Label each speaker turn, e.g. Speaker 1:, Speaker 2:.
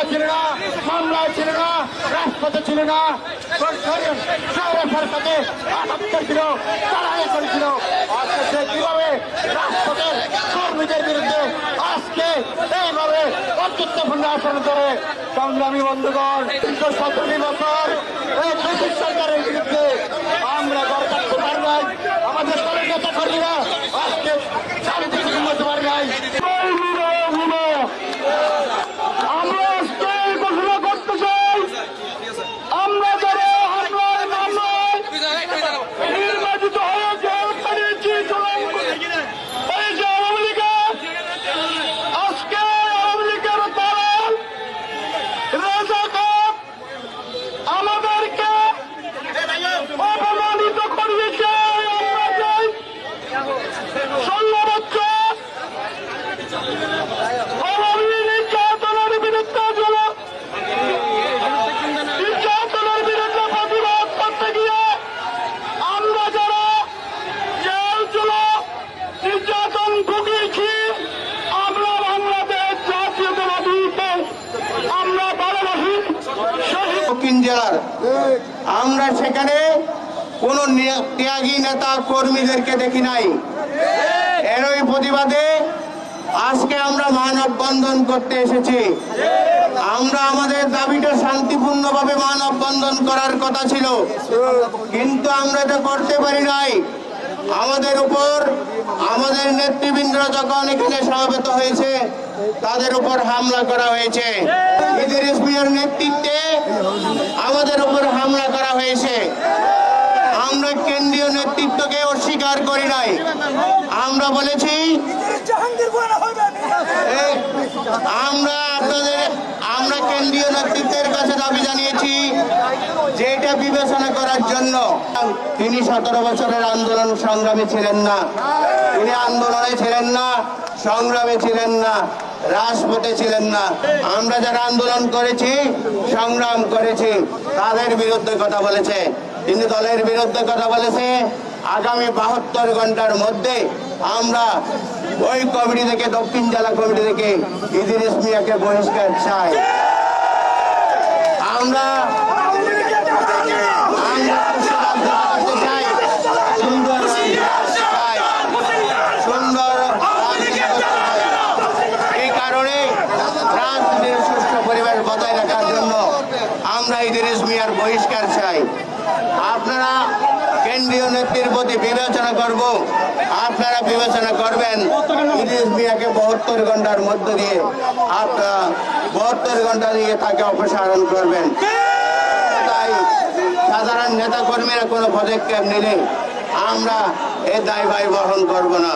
Speaker 1: ধর্ণা ছিল না মামলা ছিল না, রাজপথে ছিল না। ছিল তারা করেছিল আজকে কীভাবে রাজপথের কর্মীদের বিরুদ্ধে আজকে এইভাবে অত্যুত্বপূর্ণ আচরণ করে? সংগ্রামী বন্ধুগণ, দীর্ঘ সতেরো বছর
Speaker 2: দক্ষিণ জেলার। আমরা সেখানে কোন ত্যাগী নেতা কর্মীদেরকে দেখি নাই। এরই প্রতিবাদে আজকে আমরা মানববন্ধন করতে এসেছি। আমরা আমাদের দাবিটা শান্তিপূর্ণভাবে মানববন্ধন করার কথা ছিল। কিন্তু আমরা এটা করতে পারি নাই। আমাদের উপর আমাদের নেতৃবৃন্দ যখন এখানে সমবেত হয়েছে তাদের উপর হামলা করা হয়েছে। নেতৃত্বে আমাদের উপর হামলা করা হয়েছে আমরা কেন্দ্রীয় নেতৃত্বকে অস্বীকার করি নাই। আমরা বলেছি আমরা আপনাদের, আমরা কেন্দ্রীয় নেতৃত্বের কাছে দাবি জানিয়েছি যে এটা বিবেচনা করার জন্য। তিনি সতেরো বছরের আন্দোলন সংগ্রামী ছিলেন না। তিনি আন্দোলনে ছিলেন না, সংগ্রামে ছিলেন না, রাজপথে ছিলেন না। আমরা যারা আন্দোলন করেছি, সংগ্রাম করেছি, তাদের বিরুদ্ধে কথা বলেছে। তিনি দলের বিরুদ্ধে কথা বলেছে আগামী বাহাত্তর ঘণ্টার মধ্যে আমরা ওই কমিটি থেকে, দক্ষিণ জেলা কমিটি থেকে ইদিরিস মিয়াকে বহিষ্কার চাই। আমরা আমরা বহিষ্কার চাই। আপনারা কেন্দ্রীয় নেত্রীর প্রতি বিবেচনা করব, আপনারা বিবেচনা করবেন। ইলিশ মিয়াকে বহত্তর ঘণ্টার মধ্যে দিয়ে আপনারা বহত্তর ঘণ্টা দিয়ে তাকে অপসারণ করবেন। তাই সাধারণ নেতা কর্মীরা কোনো পদক্ষেপ নিলে আমরা এ দায় বহন করব না।